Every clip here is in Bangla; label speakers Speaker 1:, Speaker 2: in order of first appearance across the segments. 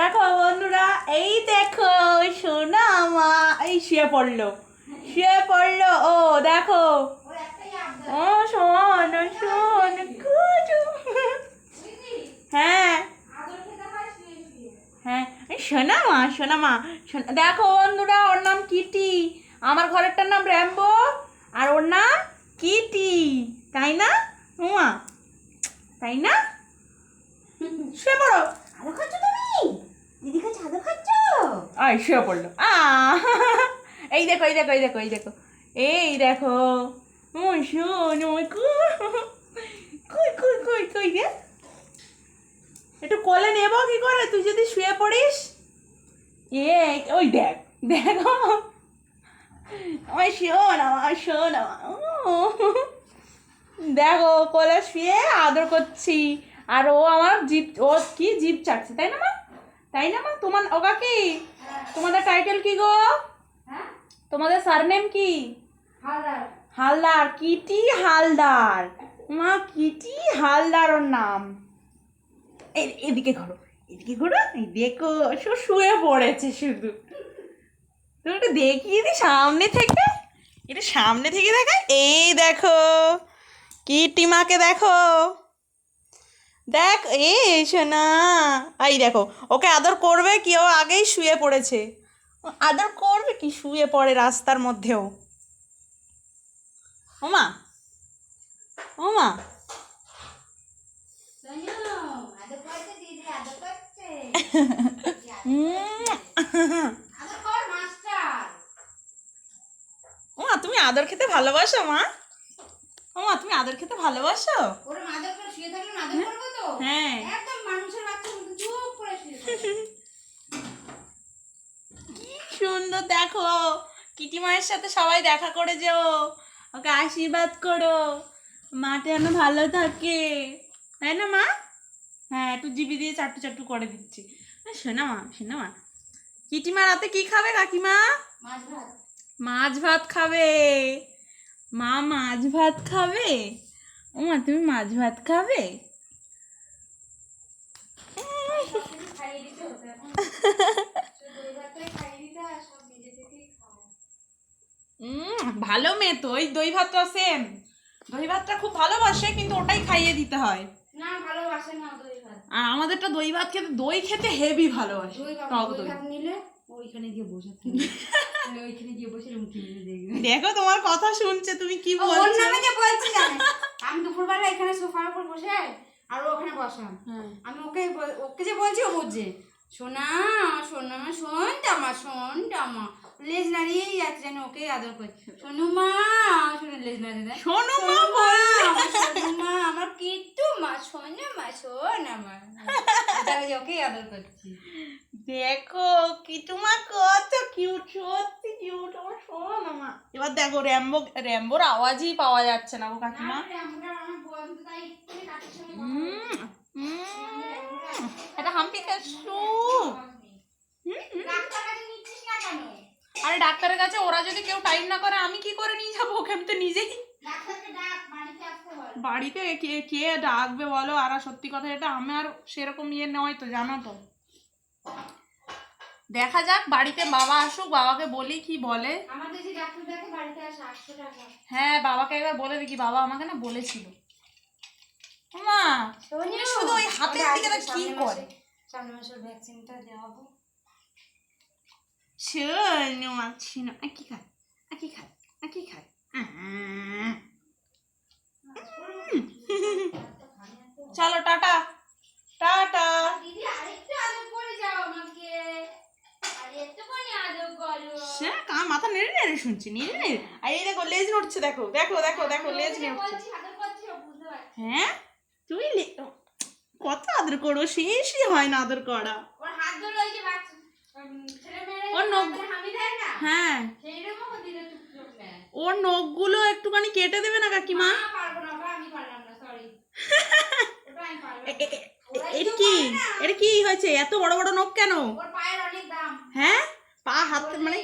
Speaker 1: দেখো বন্ধুরা, এই দেখো, সোনা মা, এই শুয়ে পড়ল শুয়ে পড়ল, ও দেখো। ও শোন শোন হ্যাঁ। হ্যাঁ সোনা মা সোনা মা দেখো বন্ধুরা, ওর নাম কিটি। আমার ঘরেরটার নাম র্যাম্বো, আর ওর নাম কিটি। তাই না, উমা? তাই না? শুয়ে পড়ো।
Speaker 2: আদর খাচ্ছ
Speaker 1: আয় শুয়ে পড়ল এই দেখো এই দেখো এই দেখো এই দেখো এই দেখো শোন কই রে একটু কোলে নেব কি করে তুই যদি শুয়ে পড়িস এ ওই দেখ দেখো আমার শোন আমার শোন আমার দেখো কোলে শুয়ে আদর করছি আর ও আমার জিপ ও কি জিপ চাটছে তাই না মা তাই না মা? তোমার ওগা কি? তোমাদের টাইটেল কি গো?
Speaker 2: হ্যাঁ?
Speaker 1: তোমাদের সারনেম কি?
Speaker 2: হালদার।
Speaker 1: হালদার কিটি হালদার। মা কিটি হালদার ওর নাম। এই- এদিকে ঘোরো এদিকে ঘোরো এই দেখো সব শুয়ে পড়েছে শুধু। তুমি একটু দেখিয়ে দি সামনে থেকে। এটা সামনে থেকে দেখা এই দেখো কিটি মাকে দেখো। দেখ, এ, সোনা। এই দেখো, ওকে আদর করবে কি? ও আগেই শুয়ে পড়েছে। আদর করবে কি? শুয়ে পড়ে রাস্তার মধ্যেও। ওমা ওমা ওমা তুমি আদর খেতে ভালোবাসো, মা? ওমা তুমি আদর খেতে ভালোবাসো
Speaker 2: ওরা আদর করে শুয়ে থাকলে না আদর করব তো
Speaker 1: হ্যাঁ।
Speaker 2: একদম মানুষের বাচ্চা মতো চুপ করে
Speaker 1: কি সুন্দর দেখো। কিটি মায়ের সাথে সবাই দেখা করে যেও। ওকে আশীর্বাদ করো। মাটা যেন ভালো থাকে। তাই না মা? হ্যাঁ একটু জিবি দিয়ে চাট্টু চাট্টু করে দিচ্ছি। শোনা মা শোনা মা। কিটিমা রাতে কি খাবে কাকিমা?
Speaker 2: মাছ ভাত।
Speaker 1: মাছ ভাত খাবে। মা মাছ ভাত খাবে? ও মা তুমি মাছ ভাত খাবে
Speaker 2: সব কিছু খাইয়ে দিতে হতো এখন শুধু দই ভাতটাই খাইয়ে দিতে আর সব নিজে থেকেই খাও
Speaker 1: উম, ভালো মেয়ে তো ওই দই ভাতটা সেম দই ভাতটা খুব ভালোবাসে কিন্তু ওটাই খাইয়ে দিতে হয়।
Speaker 2: না ভালোবাসে না দই ভাত।
Speaker 1: আর আমাদেরটা দই ভাত খেতে দই খেতে হেভি ভালোবাসে টক
Speaker 2: দই নিলে ওইখানে গিয়ে বসে ওইখানে গিয়ে বসে দেখবে।
Speaker 1: দেখো তোমার কথা শুনছে তুমি কি
Speaker 2: ও, ওর নামে যে বলছি আমি দুপুরবেলা এখানে সোফার উপর বসে আর ওখানে বসা।
Speaker 1: হ্যাঁ।
Speaker 2: আমি ওকে ওকে যে বলছি ও বুঝছে। সোনা সোনা মা শোনটা মা শোনটা মা। লেজ নাড়িয়েই যাচ্ছে যেন ওকেই আদর করে। সোনু মা শুনে লেজ নাড়িয়ে দেয়।
Speaker 1: শোনো মা
Speaker 2: সোনু মা, আমার সোনু মা আমার কিট্টু মা সোনা মা সোনা মা তাহলে যে ওকেই আদর করছি।
Speaker 1: দেখো কিটুমা কত কিউট সত্যি কিউট আমার শোনো মা। এবার দেখো র্যাম্বো র্যাম্বোর আওয়াজই পাওয়া যাচ্ছে না গো কাকিমা।
Speaker 2: আমার
Speaker 1: উম, উম, এটা হাম্পি খাসু
Speaker 2: ডাক্তার কাছে নিচ্ছিস না কেন
Speaker 1: আরে ডাক্তারের কাছে ওরা যদি কেউ টাইম না করে আমি কি করে নিয়ে যাব? ওকে আমি তো নিজেই
Speaker 2: বাড়িতে
Speaker 1: কে কে ডাকবে বলো? আর সত্যি কথা এটা আমার সেরকম ইয়ে নয় তো জানো তো। দেখা যাক বাড়িতে বাবা আসুক বাবাকে বলি কি বলে। হ্যাঁ বাবাকে একবার বলে দেখি। বাবা আমাকে না বলেছিল। মা শুধু ওই হাতের দিকে কি করে?
Speaker 2: সামনে মাসের ভ্যাকসিনটা দেওয়াবো
Speaker 1: কি খায় আ, কি খায় আ, কি খায় আহ। চলো টাটা টাটা
Speaker 2: দিদি আরেকটু আদর করে যাও আমাকে
Speaker 1: সে কার মাথা নেড়ে নেড়ে শুনছি নেড়ে নেড়ে। আর এই দেখো লেজ নড়ছে দেখো দেখো দেখো দেখো লেজ নড়ছে। হ্যাঁ? তুমি কত আদর করো? শেষই হয় না আদর করা।
Speaker 2: ওর হাত ধরে ওই যে ছেলে
Speaker 1: ওর নখ- হ্যাঁ। ওর নখগুলো একটুখানি কেটে দেবে না কাকিমা? এটা কি? এটা কি হয়েছে? এত বড় বড় নখ কেন? হ্যাঁ? পা হাত মানে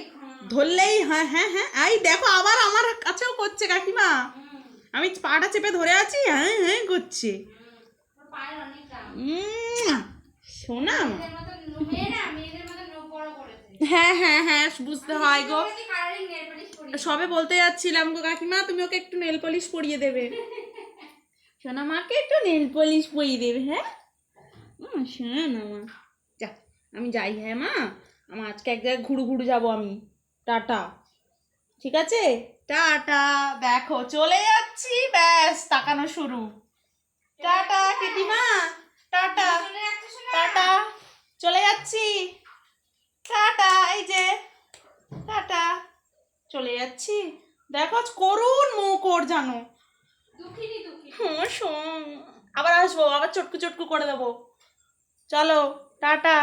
Speaker 1: ধরলেই হ্যাঁ হ্যাঁ হ্যাঁ। এই দেখো আবার আমার কাছেও করছে কাকিমা। আমি পাটা চেপে ধরে আছি হ্যাঁ হ্যাঁ করছে।
Speaker 2: হুম। ওর পায়ের অনেক দাম
Speaker 1: উম, শোনা
Speaker 2: এদের মতো মেয়েরা
Speaker 1: হ্যাঁ হ্যাঁ হ্যাঁ বুঝতে হয় গো। সবে বলতে যাচ্ছিলাম গো কাকিমা তুমি ওকে একটু নেল পলিশ পরিয়ে দেবে। সোনা মাকে একটু নেল পলিশ পরিয়ে দেবে হ্যাঁ? শোনা মা। যা আমি যাই হ্যাঁ মা? আমার আজকে এক জায়গায় ঘুরু ঘুরু যাব আমি। টাটা। ঠিক আছে? টাটা। দেখো চলে যাচ্ছি ব্যাস তাকানো শুরু। টাটা কেটিমা। টাটা। টাটা। চলে যাচ্ছি। টাটা এই যে টাটা। চলে যাচ্ছি। দেখো করুন মুখ ওর জানো। আবার আসব আবার চটকু চটকু করে দেবো। চলো টাটা।